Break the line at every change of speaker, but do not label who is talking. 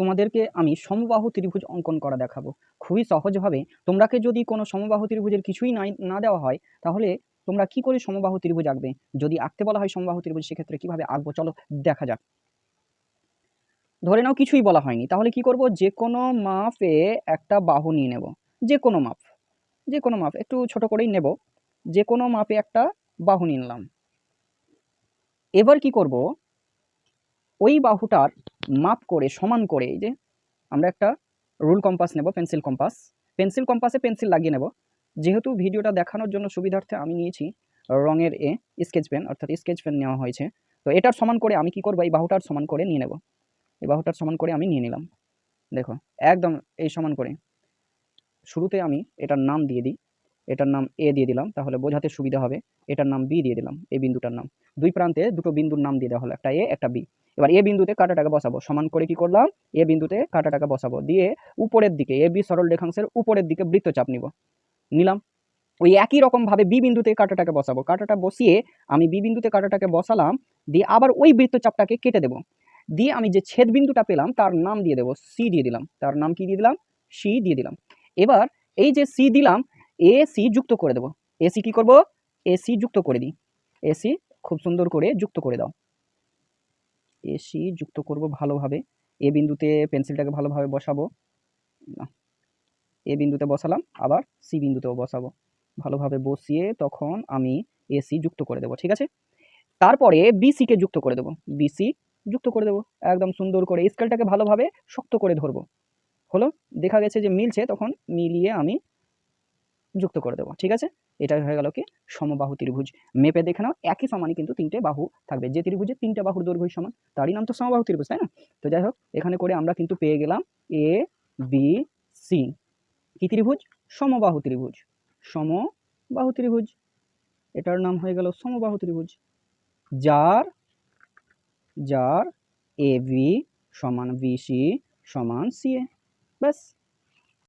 তোমাদেরকে আমি সমবাহু ত্রিভুজ অঙ্কন করা দেখাবো। খুবই সহজভাবে। তোমরাকে যদি কোনো সমবাহু ত্রিভুজের কিছুই নাই, না দেওয়া হয়, তাহলে তোমরা কি করে সমবাহু ত্রিভুজ আঁকবে? যদি আঁকতে বলা হয় সমবাহু ত্রিভুজ, সেক্ষেত্রে কীভাবে আঁকবো? চলো দেখা যাক। ধরে নাও কিছুই বলা হয়নি। তাহলে কি করব? যে কোনো মাপে একটা বাহু নিয়ে নেব। যে কোনো মাপ। যে কোনো মাপ। একটু ছোট করেই নেব। যে কোনো মাপে একটা বাহু নিলাম। এবার কি করব? ওই বাহুটার মাপ করে, সমান করে এই যে আমরা একটা রুল কম্পাস নেব, পেন্সিল কম্পাস। পেন্সিল কম্পাসে পেন্সিল লাগিয়ে নেব। যেহেতু ভিডিওটা দেখানোর জন্য সুবিধার্থে আমি নিয়েছি রঙের এ স্কেচ পেন, অর্থাৎ স্কেচ পেন নেওয়া হয়েছে। তো এটার সমান করে আমি কি করব? এই বাহুটার সমান করে নিয়ে নেব। এই বাহুটার সমান করে আমি নিয়ে নিলাম। দেখো, একদম এই সমান করে। শুরুতে আমি এটার নাম দিয়ে দিই। এটার নাম এ দিয়ে দিলাম, তাহলে বোঝাতে সুবিধা হবে। এটার নাম বি দিয়ে দিলাম, এই বিন্দুটার নাম। দুই প্রান্তে দুটো বিন্দুর নাম দিয়ে দেওয়া হলো, একটা এ একটা বি এবার এ বিন্দুতে কাঁটাটাকে বসাবো। সমান করে কি করলাম? এ বিন্দুতে কাঁটাটাকে বসাবো। দিয়ে উপরের দিকে এ বি সরল রেখাংশের উপরের দিকে বৃত্তচাপ নিব। নিলাম। ওই একই রকমভাবে বি বিন্দুতে কাঁটাটাকে বসাবো। কাঁটাটা বসিয়ে আমি বি বিন্দুতে কাঁটাটাকে বসালাম, দিয়ে আবার ওই বৃত্তচাপটাকে কেটে দেবো। দিয়ে আমি যে ছেদ বিন্দুটা পেলাম, তার নাম দিয়ে দেবো সি দিয়ে দিলাম। তার নাম কি দিয়ে দিলাম? সি দিয়ে দিলাম। এবার এই যে সি দিলাম এ সি যুক্ত করে দেবো। এসি কি করব? এসি যুক্ত করে দিই। এসি খুব সুন্দর করে যুক্ত করে দাও। এসি যুক্ত করব ভালোভাবে। এ বিন্দুতে পেন্সিলটাকে ভালোভাবে বসাবো। না। এ বিন্দুতে বসালাম, আবার সি বিন্দুতেও বসাবো। ভালোভাবে বসিয়ে তখন আমি এসি যুক্ত করে দেবো, ঠিক আছে? তারপরে বিসিকে যুক্ত করে দেবো। বিসি যুক্ত করে দেবো। একদম সুন্দর করে স্কেলটাকে ভালোভাবে শক্ত করে ধরবো। হলো? দেখা গেছে যে মিলছে, তখন মিলিয়ে আমি যুক্ত করে দেবো, ঠিক আছে? এটা হয়ে গেল কি? সমবাহু ত্রিভুজ। মেপে দেখে নাও, একই সমানই কিন্তু তিনটে বাহু থাকবে। যে ত্রিভুজে তিনটে বাহুর দৈর্ঘ্য সমান, তারই নাম তো সমবাহু ত্রিভুজ, তাই না? তো যাই হোক, এখানে করে আমরা কিন্তু পেয়ে গেলাম এ বি সি কি ত্রিভুজ? সমবাহু ত্রিভুজ। সমবাহু ত্রিভুজ। এটার নাম হয়ে গেল সমবাহু ত্রিভুজ। যার যার এ বি সমান বিসি সমান সি এ ব্যাস।